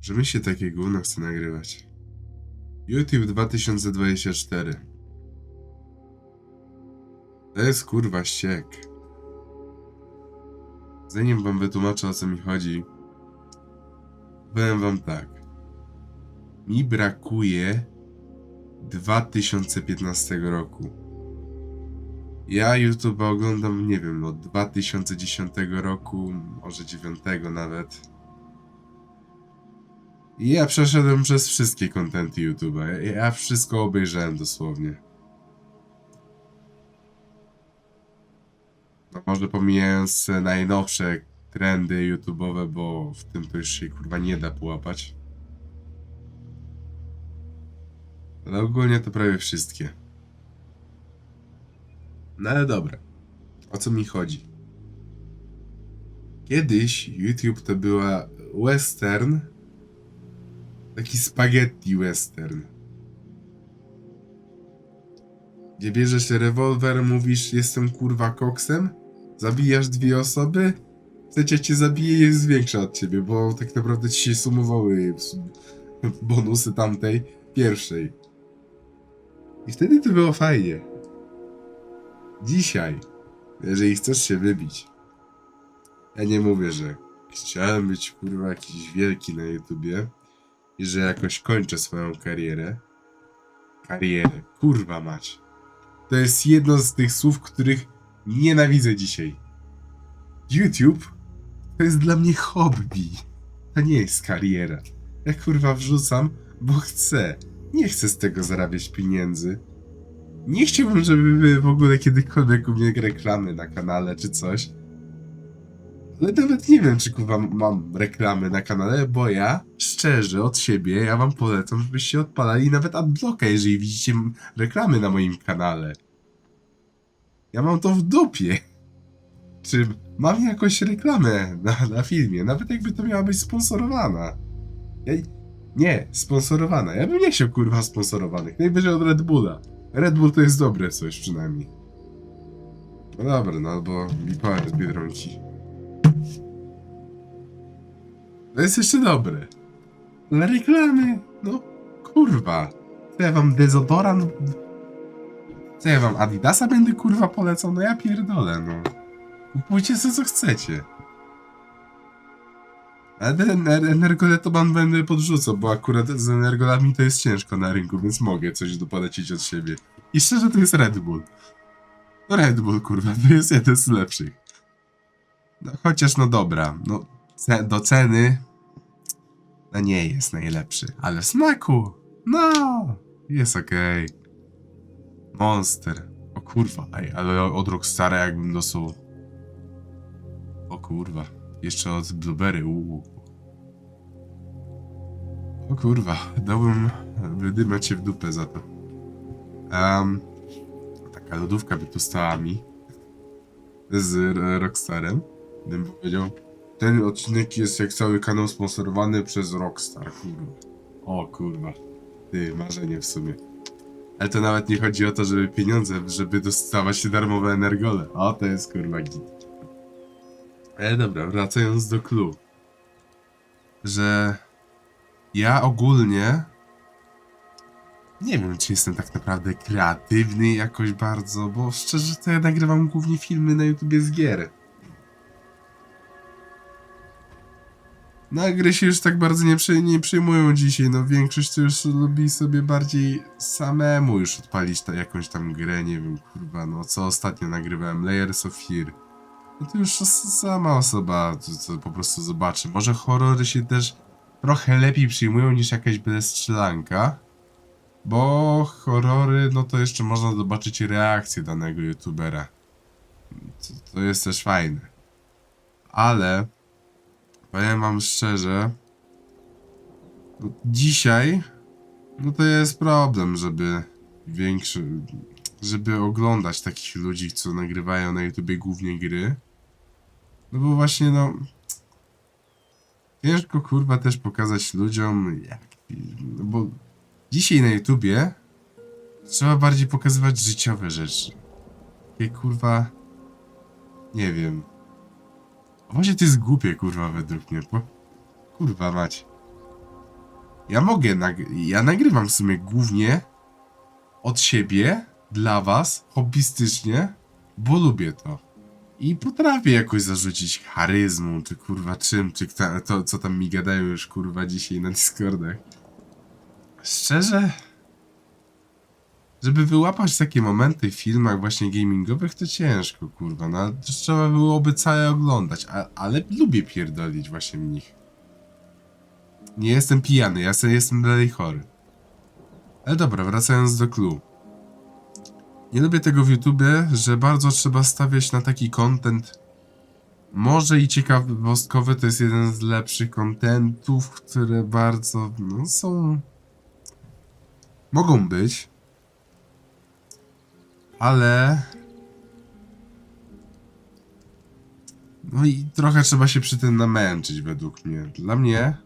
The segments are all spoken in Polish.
że my się takie gówno chce nagrywać. YouTube 2024. To jest kurwa ściek. Zanim wam wytłumaczę o co mi chodzi, powiem wam tak. Mi brakuje 2015 roku. Ja YouTube oglądam, nie wiem, od 2010 roku, może 9 nawet. I ja przeszedłem przez wszystkie kontenty YouTube'a. Ja, wszystko obejrzałem dosłownie. No może pomijając najnowsze trendy YouTube'owe, bo w tym to już się kurwa nie da połapać. Ale ogólnie to prawie wszystkie. No ale dobra. O co mi chodzi? Kiedyś YouTube to była western. Taki spaghetti western. Gdzie bierzesz rewolwer, mówisz jestem kurwa koksem, zabijasz dwie osoby, trzecia cię zabije i jest większa od ciebie, bo tak naprawdę ci się sumowały bonusy tamtej pierwszej. I wtedy to było fajnie. Dzisiaj, jeżeli chcesz się wybić, ja nie mówię, że chciałem być kurwa jakiś wielki na YouTubie i że jakoś kończę swoją karierę. Karierę, kurwa mać. To jest jedno z tych słów, których nienawidzę dzisiaj. YouTube to jest dla mnie hobby. To nie jest kariera. Ja kurwa wrzucam, bo chcę. Nie chcę z tego zarabiać pieniędzy. Nie chciałbym, żeby w ogóle kiedykolwiek u mnie reklamy na kanale czy coś. Ale nawet nie wiem, czy kurwa mam reklamy na kanale, bo ja szczerze od siebie, ja wam polecam, żebyście odpalali nawet adblocka, jeżeli widzicie reklamy na moim kanale. Ja mam to w dupie. Czy mam jakąś reklamę na, na filmie, nawet jakby to miała być sponsorowana. Ja, nie, sponsorowana. Ja bym nie chciał kurwa sponsorowanych. Najwyżej od Red Bulla. Red Bull to jest dobre coś przynajmniej. No dobra, no albo Bipower z Biedronki. To jest jeszcze dobre. Ale reklamy, no kurwa. Co ja wam dezodorant... Co ja wam Adidasa będę kurwa polecał? No ja pierdolę, no. Kupujcie sobie co chcecie. Ale ten ener- energoletoman będę podrzucał, bo akurat z energolami to jest ciężko na rynku, więc mogę coś dopolecić od siebie. I szczerze to jest Red Bull. No Red Bull, kurwa, to jest jeden z lepszych. No, chociaż no dobra, no do ceny no nie jest najlepszy, ale w smaku, no jest okej. Monster. O kurwa, ej, ale od Rockstara jakbym dostał... O kurwa, jeszcze od Blueberry. O kurwa, dałbym wydymać się w dupę za to. Um, taka lodówka by tu stała mi z Rockstarem. Bym powiedział, ten odcinek jest jak cały kanał sponsorowany przez Rockstar, kurwa. O kurwa, ty, marzenie w sumie. Ale to nawet nie chodzi o to, żeby pieniądze, żeby dostawać darmowe energole. O, to jest kurwa git. Ale dobra, wracając do clue. Że ja ogólnie nie wiem, czy jestem tak naprawdę kreatywny jakoś bardzo, bo szczerze to ja nagrywam głównie filmy na YouTubie z gier. Na gry się już tak bardzo nie, przy, nie przyjmują dzisiaj, no większość to już lubi sobie bardziej samemu już odpalić ta, jakąś tam grę, nie wiem, kurwa, no co ostatnio nagrywałem, Layers of Fear. No to już sama osoba to, to po prostu zobaczy. Może horrory się też trochę lepiej przyjmują niż jakaś byle strzelanka. Bo horrory, no to jeszcze można zobaczyć reakcję danego youtubera. To, to jest też fajne. Ale powiem wam szczerze, no dzisiaj no to jest problem, żeby większy, żeby oglądać takich ludzi, co nagrywają na YouTubie głównie gry. No bo właśnie no ciężko kurwa też pokazać ludziom jak, no bo dzisiaj na YouTubie trzeba bardziej pokazywać życiowe rzeczy. Takie kurwa nie wiem. Właśnie to jest głupie kurwa według mnie, bo kurwa mać. Ja mogę, nag- ja nagrywam w sumie głównie od siebie, dla was, hobbystycznie, bo lubię to. I potrafię jakoś zarzucić charyzmą, czy kurwa czym, czy to, co tam mi gadają już kurwa dzisiaj na Discordach. Szczerze, żeby wyłapać takie momenty w filmach właśnie gamingowych, to ciężko, kurwa. No, to trzeba byłoby całe oglądać, a, ale lubię pierdolić właśnie w nich. Nie jestem pijany, ja se- jestem dalej chory. Ale dobra, wracając do clue. Nie lubię tego w YouTubie, że bardzo trzeba stawiać na taki content. Może i ciekawostkowy to jest jeden z lepszych contentów, które bardzo no, są. Mogą być. Ale. No i trochę trzeba się przy tym namęczyć, według mnie. Dla mnie,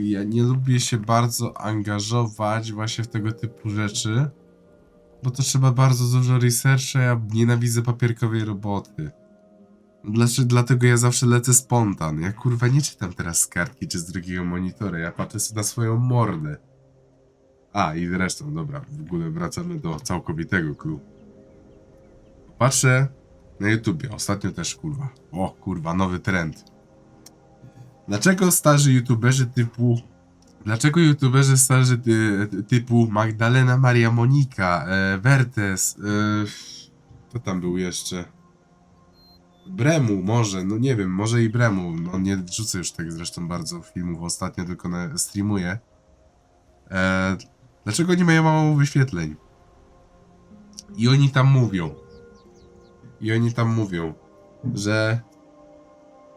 ja nie lubię się bardzo angażować właśnie w tego typu rzeczy, bo to trzeba bardzo dużo researcha, ja nienawidzę papierkowej roboty. Dlaczego, dlatego ja zawsze lecę spontan. Ja kurwa nie czytam teraz z kartki czy z drugiego monitora, ja patrzę sobie na swoją mordę. A, i zresztą, dobra, w ogóle wracamy do całkowitego clue. Patrzę na YouTubie, ostatnio też kurwa. O kurwa, nowy trend. Dlaczego starzy YouTuberzy typu. Dlaczego YouTuberzy starzy ty, typu Magdalena Maria Monika, e, Wertes, e, kto tam był jeszcze? Bremu, może, no nie wiem, może i Bremu. No nie wrzucę już tak zresztą bardzo filmów ostatnio, tylko na, streamuję. E, dlaczego nie mają mało wyświetleń? I oni tam mówią. I oni tam mówią, że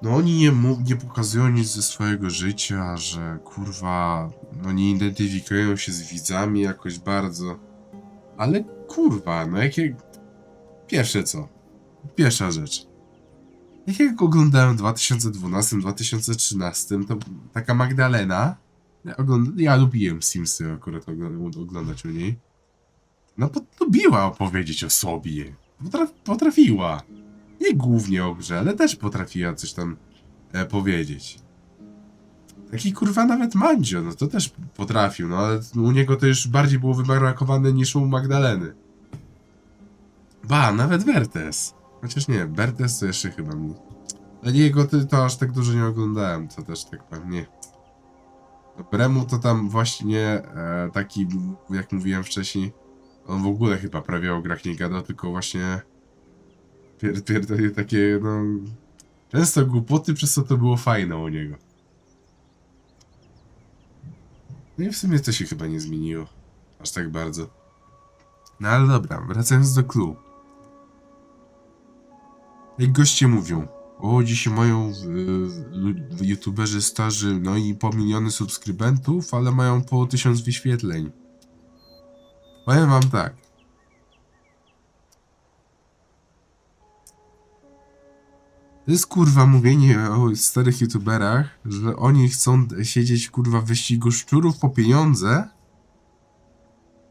no oni nie, mów, nie pokazują nic ze swojego życia, że kurwa, no nie identyfikują się z widzami jakoś bardzo. Ale kurwa, no jakie... Pierwsze co? Pierwsza rzecz. Jak ja go oglądałem w 2012-2013, to taka Magdalena, ja, ja lubiłem Simsy akurat ogl- oglądać u niej, no bo lubiła opowiedzieć o sobie. Potraf potrafiła. Nie głównie o grze, ale też potrafiła coś tam e, powiedzieć. Taki kurwa nawet Mandzio, no to też potrafił, no ale u niego to już bardziej było wybarakowane niż u Magdaleny. Ba, nawet Bertes. Chociaż nie, Bertes to jeszcze chyba mi. Ale jego to, to aż tak dużo nie oglądałem, to też tak pewnie. Bremu to tam właśnie e, taki, jak mówiłem wcześniej, on w ogóle chyba prawie o grach nie gadał, tylko właśnie pier, takie, no... Często głupoty, przez co to było fajne u niego. No i w sumie to się chyba nie zmieniło. Aż tak bardzo. No ale dobra, wracając do clue. Jak goście mówią, o dzisiaj mają y, youtuberzy starzy, no i po miliony subskrybentów, ale mają po tysiąc wyświetleń. Powiem wam tak. To jest kurwa mówienie o starych youtuberach, że oni chcą siedzieć kurwa w wyścigu szczurów po pieniądze.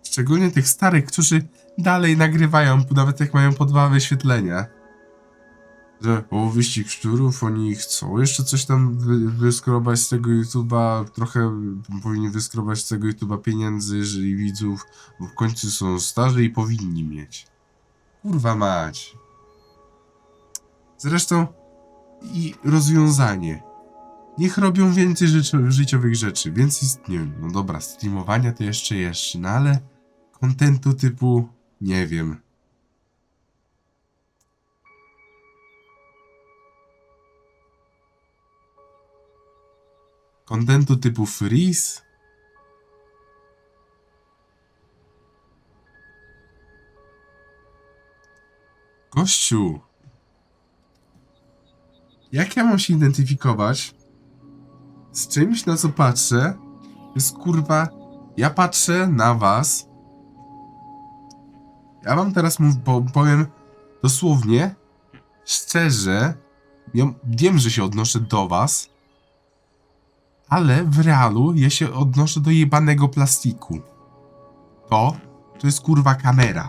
Szczególnie tych starych, którzy dalej nagrywają, nawet jak mają po dwa wyświetlenia. Że o wyścig szczurów, oni chcą jeszcze coś tam wy, wyskrobać z tego YouTube'a, trochę powinni wyskrobać z tego YouTube'a pieniędzy, jeżeli widzów, bo w końcu są starzy i powinni mieć. Kurwa mać. Zresztą i rozwiązanie. Niech robią więcej życio- życiowych rzeczy, więcej, nie wiem, no dobra, streamowania to jeszcze jeszcze, no ale kontentu typu, nie wiem, kontentu typu freeze. Gościu. Jak ja mam się identyfikować z czymś, na co patrzę? Jest kurwa. Ja patrzę na was. Ja wam teraz mów, po, powiem dosłownie, szczerze. Ja wiem, że się odnoszę do was ale w realu ja się odnoszę do jebanego plastiku. To, to jest kurwa kamera.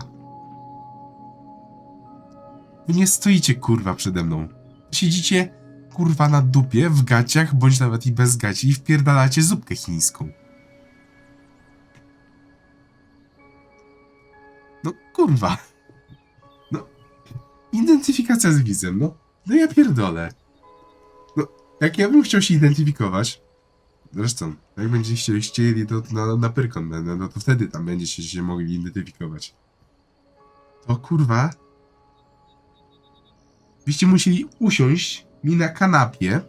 Wy nie stoicie kurwa przede mną. Siedzicie kurwa na dupie, w gaciach, bądź nawet i bez gaci i wpierdalacie zupkę chińską. No kurwa. No. Identyfikacja z widzem, no. No ja pierdolę. No, jak ja bym chciał się identyfikować, Zresztą, jak będziecie chcieli, to na, na Pyrkon będę, no to wtedy tam będziecie się mogli identyfikować. To kurwa. Byście musieli usiąść mi na kanapie.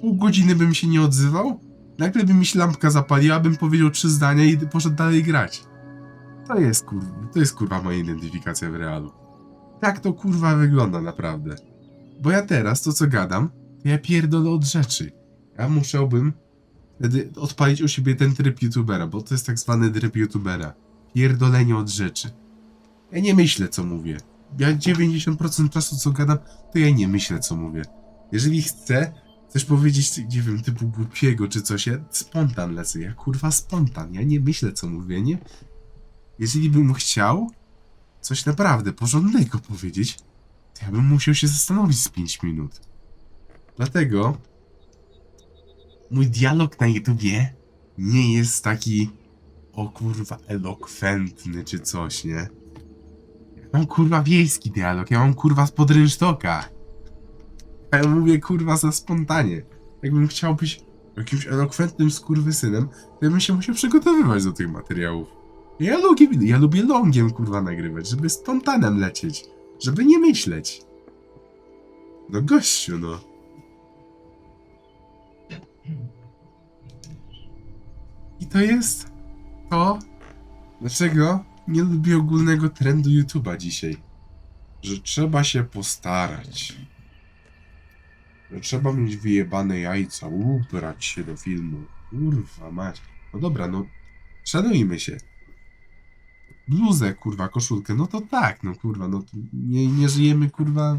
Pół godziny bym się nie odzywał. Nagle by mi się lampka zapaliła, bym powiedział trzy zdania i poszedł dalej grać. To jest kurwa, to jest kurwa moja identyfikacja w realu. Tak to kurwa wygląda naprawdę. Bo ja teraz to co gadam, to ja pierdolę od rzeczy. Ja musiałbym wtedy odpalić u siebie ten tryb youtubera, bo to jest tak zwany tryb youtubera. Pierdolenie od rzeczy. Ja nie myślę co mówię. Ja 90% czasu co gadam, to ja nie myślę co mówię. Jeżeli chcę coś powiedzieć, nie wiem, typu głupiego czy coś, ja spontan lecę. Ja kurwa spontan. Ja nie myślę co mówię, nie? Jeżeli bym chciał coś naprawdę porządnego powiedzieć, to ja bym musiał się zastanowić z 5 minut. Dlatego mój dialog na YouTubie nie jest taki o kurwa elokwentny czy coś, nie? Ja mam kurwa wiejski dialog, ja mam kurwa z podrynsztoka. A ja mówię kurwa za spontanie. Jakbym chciał być jakimś elokwentnym skurwysynem, to ja bym się musiał przygotowywać do tych materiałów. Ja lubię, ja lubię longiem kurwa nagrywać, żeby spontanem lecieć, żeby nie myśleć. No gościu, no. To jest to, dlaczego nie lubię ogólnego trendu YouTube'a dzisiaj. Że trzeba się postarać. Że trzeba mieć wyjebane jajca, ubrać się do filmu. Kurwa mać. No dobra, no szanujmy się. Bluzę, kurwa, koszulkę, no to tak, no kurwa, no nie, nie żyjemy, kurwa.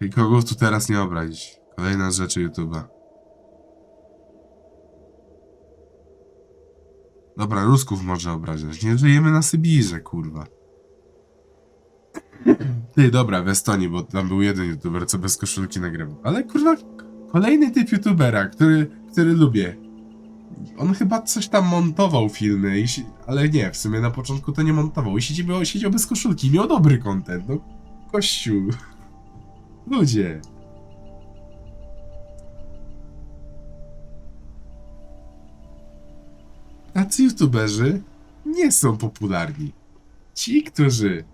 I kogo tu teraz nie obrazić? Kolejna z rzeczy YouTube'a. Dobra, Rusków może obrazić. Nie żyjemy na Sybirze, kurwa. Ty, dobra, w Estonii, bo tam był jeden youtuber, co bez koszulki nagrywał. Ale kurwa, kolejny typ youtubera, który, który lubię. On chyba coś tam montował filmy, ale nie, w sumie na początku to nie montował. I siedział, siedział bez koszulki i miał dobry content, no. Kościół. Ludzie. Tacy youtuberzy nie są popularni. Ci, którzy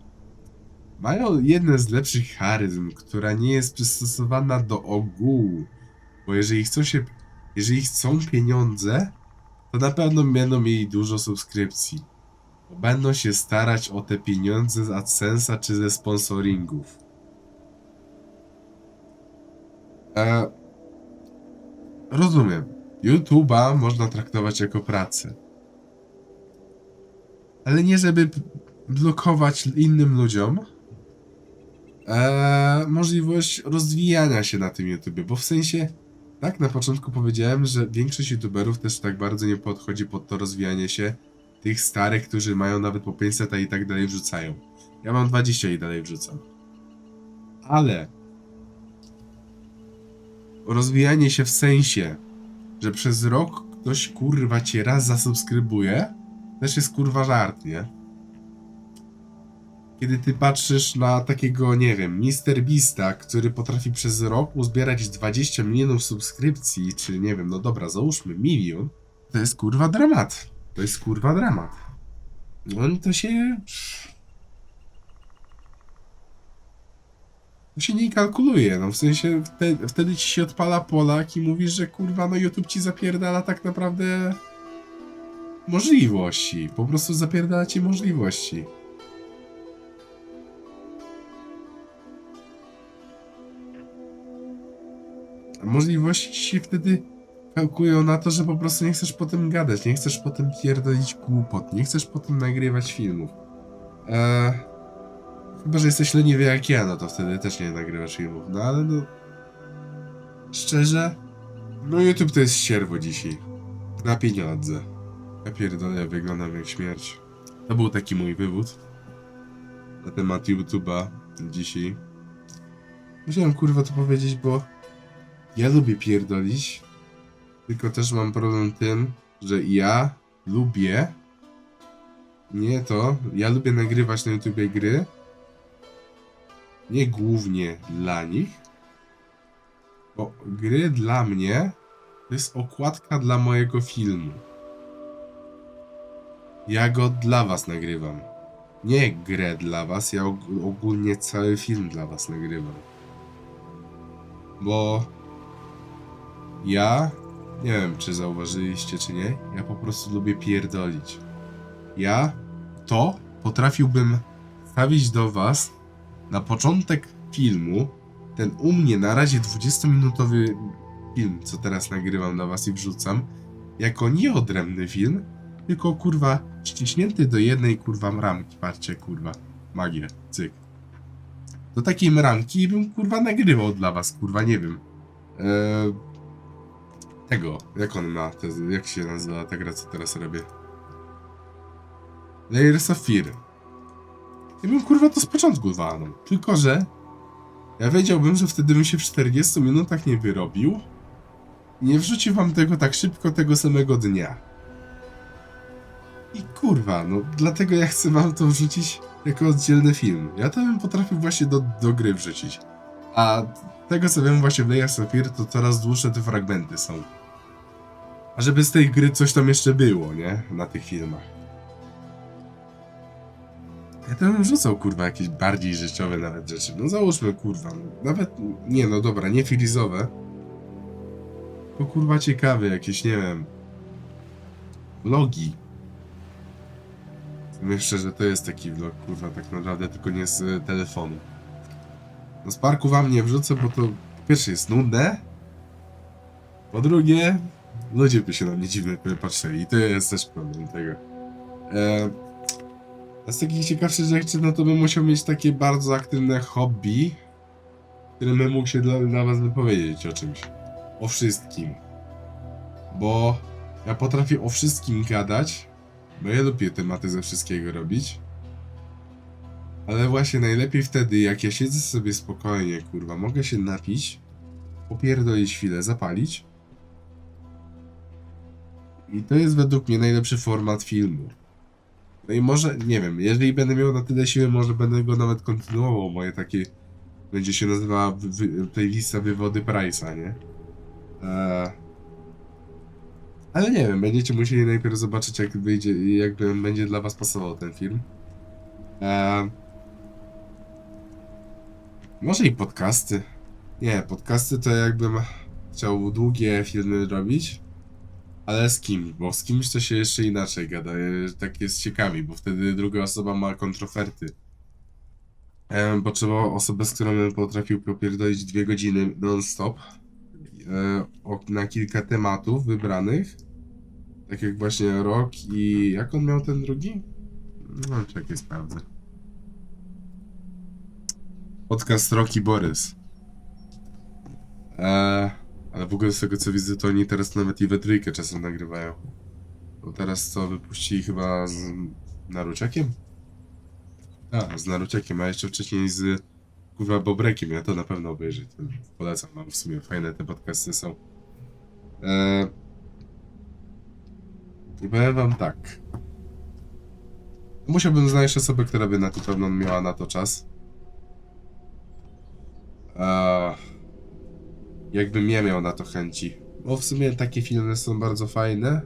mają jedne z lepszych charyzm, która nie jest przystosowana do ogółu. Bo jeżeli chcą się, jeżeli chcą pieniądze, to na pewno będą mieli dużo subskrypcji. Będą się starać o te pieniądze z AdSense'a czy ze sponsoringów. E, rozumiem. YouTube'a można traktować jako pracę. Ale nie żeby blokować innym ludziom e, możliwość rozwijania się na tym YouTubie, bo w sensie tak na początku powiedziałem, że większość YouTuberów też tak bardzo nie podchodzi pod to rozwijanie się tych starych, którzy mają nawet po 500 i tak dalej wrzucają. Ja mam 20 i dalej wrzucam. Ale rozwijanie się w sensie, że przez rok ktoś kurwa cię raz zasubskrybuje, też jest kurwa żart, nie? Kiedy ty patrzysz na takiego, nie wiem, Mr. Beasta, który potrafi przez rok uzbierać 20 milionów subskrypcji, czy nie wiem, no dobra, załóżmy milion, to jest kurwa dramat. To jest kurwa dramat. On to się. To się nie kalkuluje, no w sensie wtedy, wtedy ci się odpala Polak i mówisz, że kurwa, no YouTube ci zapierdala tak naprawdę możliwości. Po prostu zapierdala ci możliwości. A możliwości ci się wtedy kalkują na to, że po prostu nie chcesz potem gadać, nie chcesz potem pierdolić głupot, nie chcesz potem nagrywać filmów. Eee, chyba, że jesteś leniwy jak ja, no to wtedy też nie nagrywasz filmów. No ale no... Szczerze? No YouTube to jest sierwo dzisiaj. Na pieniądze. Ja pierdolę, wyglądam jak śmierć. To był taki mój wywód na temat YouTube'a dzisiaj. Musiałem kurwa to powiedzieć, bo ja lubię pierdolić, tylko też mam problem tym, że ja lubię nie to. Ja lubię nagrywać na YouTubie gry. Nie głównie dla nich. Bo gry dla mnie to jest okładka dla mojego filmu. Ja go dla was nagrywam. Nie grę dla was, ja og- ogólnie cały film dla was nagrywam. Bo ja nie wiem, czy zauważyliście, czy nie. Ja po prostu lubię pierdolić. Ja to potrafiłbym stawić do was na początek filmu ten u mnie na razie 20-minutowy film, co teraz nagrywam dla was i wrzucam, jako nieodrębny film, tylko kurwa ściśnięty do jednej kurwa ramki. Patrzcie, kurwa, magię, cyk. Do takiej ramki bym kurwa nagrywał dla was, kurwa, nie wiem. Eee, tego, jak on ma, jak się nazywa ta gra, co teraz robię? Layers of Fear. Ja bym kurwa to z początku walnął. Tylko, że ja wiedziałbym, że wtedy bym się w 40 minutach nie wyrobił. Nie wrzucił wam tego tak szybko tego samego dnia. Kurwa, no dlatego ja chcę wam to wrzucić jako oddzielny film. Ja to bym potrafił właśnie do, do gry wrzucić. A tego co wiem właśnie w Layers to coraz dłuższe te fragmenty są. A żeby z tej gry coś tam jeszcze było, nie? Na tych filmach. Ja to bym rzucał, kurwa, jakieś bardziej życiowe nawet rzeczy. No załóżmy, kurwa, no, nawet, nie no dobra, nie filizowe. To kurwa ciekawe, jakieś, nie wiem, vlogi. Myślę, że to jest taki vlog, kurwa, tak naprawdę, tylko nie z y, telefonu. No z parku wam nie wrzucę, bo to po pierwsze jest nudne, po drugie, ludzie by się na mnie dziwnie patrzyli i to jest też problem tego. E, a z takich ciekawszych rzeczy, no to bym musiał mieć takie bardzo aktywne hobby, którym bym mógł się dla, dla was wypowiedzieć o czymś. O wszystkim. Bo ja potrafię o wszystkim gadać, bo ja lubię tematy ze wszystkiego robić. Ale właśnie najlepiej wtedy, jak ja siedzę sobie spokojnie, kurwa, mogę się napić, popierdolić chwilę, zapalić. I to jest według mnie najlepszy format filmu. No i może, nie wiem, jeżeli będę miał na tyle siły, może będę go nawet kontynuował, moje takie, będzie się nazywała wy, playlista wywody Price'a, nie? Eee, ale nie wiem, będziecie musieli najpierw zobaczyć, jak wyjdzie, jak będzie dla was pasował ten film. Eee, może i podcasty. Nie, podcasty to jakbym chciał długie filmy robić. Ale z kimś, bo z kimś to się jeszcze inaczej gada. e, Tak jest ciekawi, bo wtedy druga osoba ma kontroferty. E, bo trzeba osobę, z którą bym potrafił popierdolić dwie godziny non-stop. E, na kilka tematów wybranych. Tak jak właśnie rok i... Jak on miał ten drugi? No, czekaj, sprawdzę. Podcast Roki Borys. Eee, ale w ogóle z tego co widzę, to oni teraz nawet i we trójkę czasem nagrywają. Bo teraz co, wypuścili chyba z Naruciakiem? A, z Naruciakiem, a jeszcze wcześniej z kurwa Bobrekiem, ja to na pewno obejrzę. To polecam wam w sumie, fajne te podcasty są. Eee, I powiem wam tak. Musiałbym znaleźć osobę, która by na to pewno miała na to czas. Eee, jakbym nie miał na to chęci. Bo w sumie takie filmy są bardzo fajne,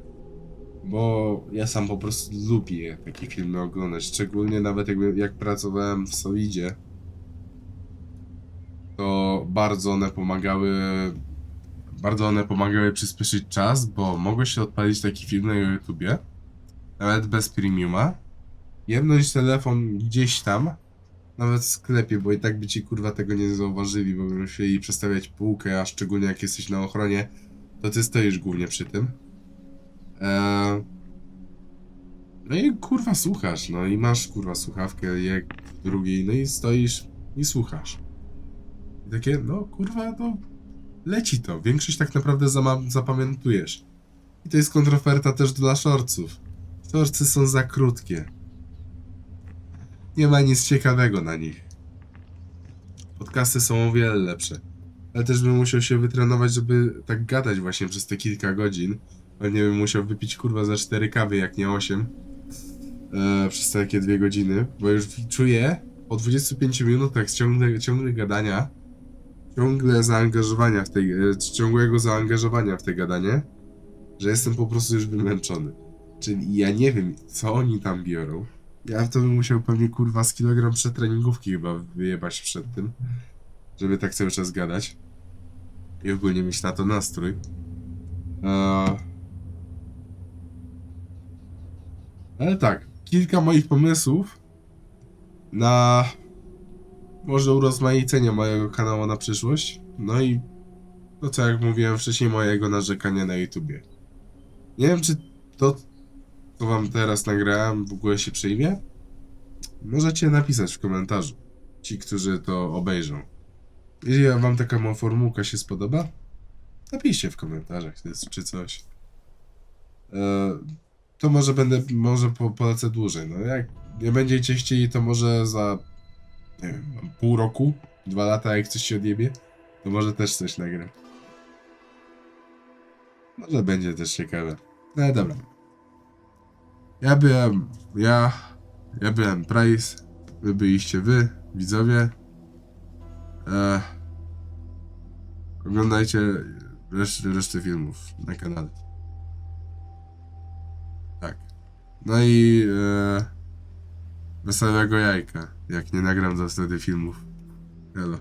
bo ja sam po prostu lubię takie filmy oglądać. Szczególnie nawet jakby, jak pracowałem w Solidzie, bardzo one pomagały. Bardzo one pomagały przyspieszyć czas, bo mogłeś się odpalić taki film na YouTubie, nawet bez premiuma, jebnąć telefon gdzieś tam, nawet w sklepie, bo i tak by ci kurwa tego nie zauważyli, bo by musieli przestawiać półkę, a szczególnie jak jesteś na ochronie, to ty stoisz głównie przy tym. Eee... No i kurwa słuchasz, no i masz kurwa słuchawkę jak w drugiej, no i stoisz i słuchasz. Takie, no kurwa, to leci to. Większość tak naprawdę zapamiętujesz. I to jest kontroferta też dla shortsów. Shortsy są za krótkie. Nie ma nic ciekawego na nich. Podcasty są o wiele lepsze. Ale też bym musiał się wytrenować, żeby tak gadać właśnie przez te kilka godzin. Pewnie bym musiał wypić kurwa za 4 kawy, jak nie 8. e, przez takie dwie godziny, bo już czuję po 25 minutach ciągle, ciągle gadania, ciągle zaangażowania w tej, e, ciągłego zaangażowania w te gadanie, że jestem po prostu już wymęczony. Czyli ja nie wiem, co oni tam biorą. Ja to bym musiał pewnie kurwa z kilogram przetreningówki chyba wyjebać przed tym, żeby tak cały czas gadać. I ogólnie mieć na to nastrój. Eee... Ale tak, kilka moich pomysłów na może urozmaicenie mojego kanału na przyszłość. No i to co jak mówiłem wcześniej, mojego narzekania na YouTubie. Nie wiem, czy to, co wam teraz nagrałem, w ogóle się przyjmie. Możecie napisać w komentarzu, ci, którzy to obejrzą. Jeżeli wam taka moja formułka się spodoba, napiszcie w komentarzach czy coś. E, to może będę, może po, polecę dłużej. No jak nie będziecie chcieli, to może za nie wiem, pół roku, dwa lata, jak coś się odjebie, to może też coś nagram. Może będzie też ciekawe. No dobra. Ja byłem, ja, ja byłem Price, wy byliście wy, widzowie. E, oglądajcie resztę, resztę filmów na kanale. Tak. No i e, wesołego jajka, jak nie nagram to wtedy filmów. Hello.